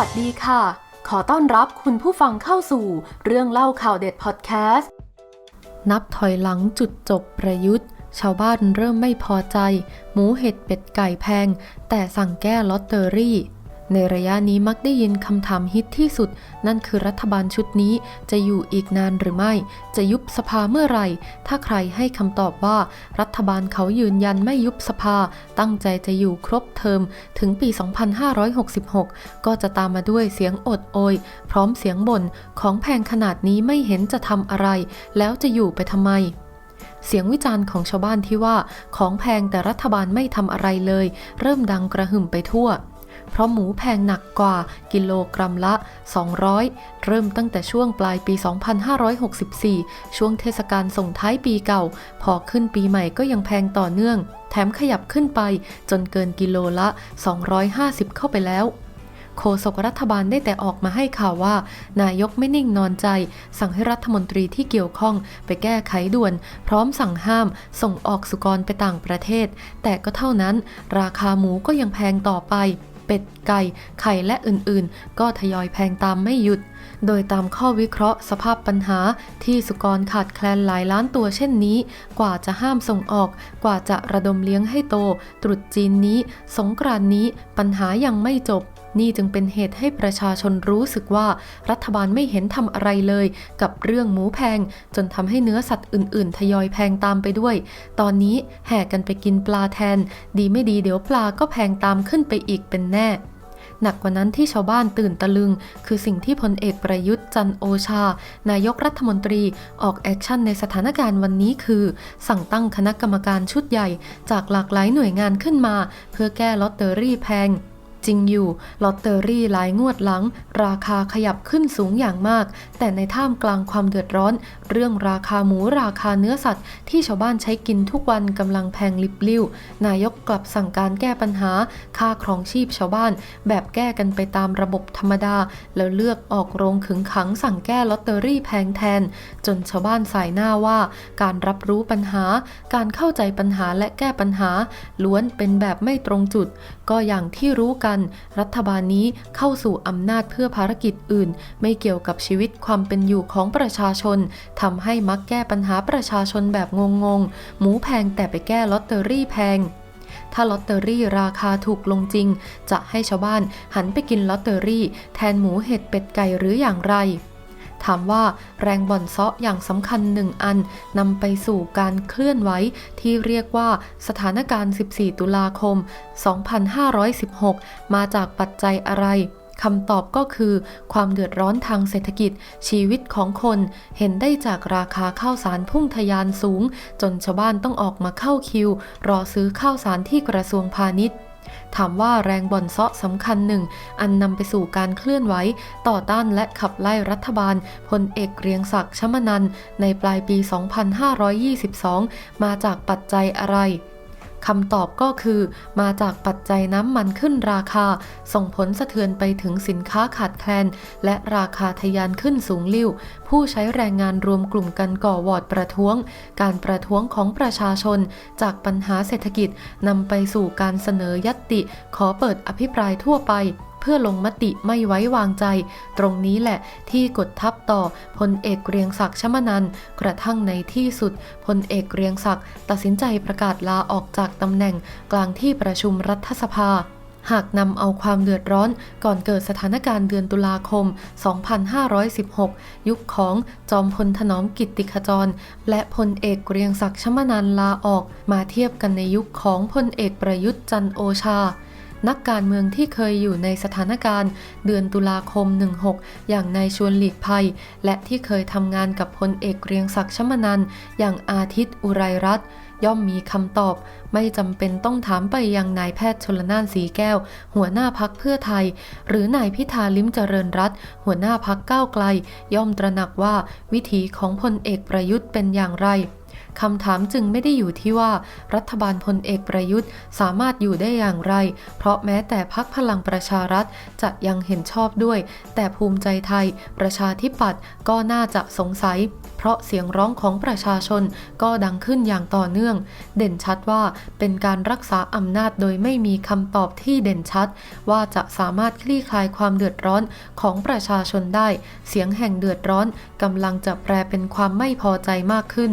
วัสดีค่ะ ขอต้อนรับคุณผู้ฟังเข้าสู่เรื่องเล่าข่าวเด็ดพอดแคสต์ นับถอยหลังจุดจบประยุทธ์ ชาวบ้านเริ่มไม่พอใจ หมูเห็ดเป็ดไก่แพง แต่สั่งแก้ลอตเตอรี่ ในระยะนี้มักได้ยินคำถามฮิตที่สุด นั่นคือรัฐบาลชุดนี้จะอยู่อีกนานหรือไม่ จะยุบสภาเมื่อไหร่ ถ้าใครให้คำตอบว่า รัฐบาลเขายืนยันไม่ยุบสภา ตั้งใจจะอยู่ครบเทอมถึงปี 2566 ก็จะตามมาด้วยเสียงอดโอย พร้อมเสียงบ่นของแพงขนาดนี้ไม่เห็นจะทำอะไร แล้วจะอยู่ไปทำไมเสียงวิจารณ์ของชาวบ้านที่ว่าของแพงแต่รัฐบาลไม่ทำอะไรเลย เริ่มดังกระหึ่มไปทั่ว เพราะหมูแพงหนักกว่ากิโลกรัมละ 200 เริ่มตั้งแต่ช่วงปลายปี 2564 ช่วงเทศกาลส่งท้ายปีเก่า พอขึ้นปีใหม่ก็ยังแพงต่อเนื่อง แถมขยับขึ้นไปจนเกินกิโลละ 250 เข้าไปแล้วโฆษกรัฐบาลได้แต่ออกมาให้ข่าวว่า นายกไม่นิ่งนอนใจ สั่งให้รัฐมนตรีที่เกี่ยวข้องไปแก้ไขด่วน พร้อมสั่งห้าม ส่งออกสุกรไปต่างประเทศ แต่ก็เท่านั้น ราคาหมูก็ยังแพงต่อไป เป็ด ไก่ ไข่และอื่นๆ ก็ทยอยแพงตามไม่หยุด โดยตามข้อวิเคราะห์สภาพปัญหาที่สุกรขาดแคลนหลายล้านตัวเช่นนี้ กว่าจะห้ามส่งออก กว่าจะระดมเลี้ยงให้โต ตรุษจีนนี้ สงกรานนี้ ปัญหายังไม่จบ นี่จึงเป็นเหตุให้ประชาชนรู้สึกว่า รัฐบาลไม่เห็นทำอะไรเลย กับเรื่องหมูแพง จนทำให้เนื้อสัตว์อื่น ๆ ทยอยแพงตามไปด้วย ตอนนี้แห่กันไปกินปลาแทน ดีไม่ดีเดี๋ยวปลาก็แพงตามขึ้นไปอีกเป็นแน่หนักกว่านั้นที่ชาวบ้านตื่นตะลึง คือสิ่งที่พลเอกประยุทธ์จันโอชา นายกรัฐมนตรีออกแอคชั่นในสถานการณ์วันนี้คือ สั่งตั้งคณะกรรมการชุดใหญ่ จากหลากหลายหน่วยงานขึ้นมา เพื่อแก้ลอตเตอรี่แพง จริงอยู่ ลอตเตอรี่หลายงวดหลัง ราคาขยับขึ้นสูงอย่างมาก แต่ในท่ามกลางความเดือดร้อน เรื่องราคาหมูราคาเนื้อสัตว์ ที่ชาวบ้านใช้กินทุกวันกำลังแพงลิบลิ่ว นายกกลับสั่งการแก้ปัญหา ค่าครองชีพชาวบ้าน แบบแก้กันไปตามระบบธรรมดา แล้วเลือกออกโรงขึงขังสั่งแก้ลอตเตอรี่แพงแทน จนชาวบ้านสายหน้าว่า การรับรู้ปัญหา การเข้าใจปัญหาและแก้ปัญหา ล้วนเป็นแบบไม่ตรงจุด ก็อย่างที่รู้กันรัฐบาลนี้เข้าสู่อำนาจเพื่อภารกิจอื่น ไม่เกี่ยวกับชีวิตความเป็นอยู่ของประชาชนทำให้มักแก้ปัญหาประชาชนแบบงงๆ หมูแพงแต่ไปแก้ลอตเตอรี่แพงถ้าลอตเตอรี่ราคาถูกลงจริง จะให้ชาวบ้านหันไปกินลอตเตอรี่ แทนหมูเห็ดเป็ดไก่หรืออย่างไร ถามว่าแรงบ่อนเซาะอย่างสำคัญหนึ่งอันนำไปสู่การเคลื่อนไหวที่เรียกว่าสถานการณ์ 14 ตุลาคม 2516 มาจากปัจจัยอะไรคำตอบก็คือ ความเดือดร้อนทางเศรษฐกิจ ชีวิตของคนเห็นได้จากราคาข้าวสารพุ่งทะยานสูง จนชาวบ้านต้องออกมาเข้าคิว รอซื้อข้าวสารที่กระทรวงพาณิชย์ ถามว่าแรงบ่อนเซาะสำคัญหนึ่ง อันนำไปสู่การเคลื่อนไหว ต่อต้านและขับไล่รัฐบาลพลเอกเกรียงศักดิ์ชมนันในปลายปี 2522 มาจากปัจจัยอะไร คำตอบก็คือ มาจากปัจจัยน้ำมันขึ้นราคา ส่งผลสะเทือนไปถึงสินค้าขาดแคลน และราคาทะยานขึ้นสูงลิ่ว ผู้ใช้แรงงานรวมกลุ่มกันก่อวอร์ดประท้วง การประท้วงของประชาชน จากปัญหาเศรษฐกิจนำไปสู่การเสนอยัตติ ขอเปิดอภิปรายทั่วไป เพื่อลงมติไม่ไว้วางใจ ตรงนี้แหละที่กดทับต่อพลเอกเกรียงศักดิ์ชมนันกระทั่งในที่สุดพลเอกเกรียงศักดิ์ตัดสินใจประกาศลาออกจากตำแหน่งกลางที่ประชุมรัฐสภาหากนำเอาความเดือดร้อนก่อนเกิดสถานการณ์เดือนตุลาคม 2516 ยุคของจอมพลถนอมกิตติขจร และพลเอกเกรียงศักดิ์ชมนันลาออก มาเทียบกันในยุคของพลเอกประยุทธ์จันโอชา นักการเมืองที่เคยอยู่ในสถานการณ์ เดือนตุลาคม 16 อย่างนายชวนหลีกภัย และที่เคยทำงานกับพลเอกเกรียงศักดิ์ชมนันอย่างอาทิตย์อุไรรัตน์ย่อมมีคำตอบ ไม่จำเป็นต้องถามไปยังนายแพทย์ชนลนานสีแก้ว หัวหน้าพักเพื่อไทย หรือนายพิธาลิ้มเจริญรัตน์หัวหน้าพักก้าวไกล ย่อมตระหนักว่าวิถีของพลเอกประยุทธ์เป็นอย่างไร คำถามจึงไม่ได้อยู่ที่ว่ารัฐบาลพลเอกประยุทธ์สามารถอยู่ได้อย่างไร เพราะแม้แต่พักพลังประชารัฐจะยังเห็นชอบด้วย แต่ภูมิใจไทย ประชาธิปัตย์ก็น่าจะสงสัย เพราะเสียงร้องของประชาชนก็ดังขึ้นอย่างต่อเนื่อง เด่นชัดว่าเป็นการรักษาอำนาจโดยไม่มีคำตอบที่เด่นชัด ว่าจะสามารถคลี่คลายความเดือดร้อนของประชาชนได้ เสียงแห่งเดือดร้อนกำลังจะแปลเป็นความไม่พอใจมากขึ้น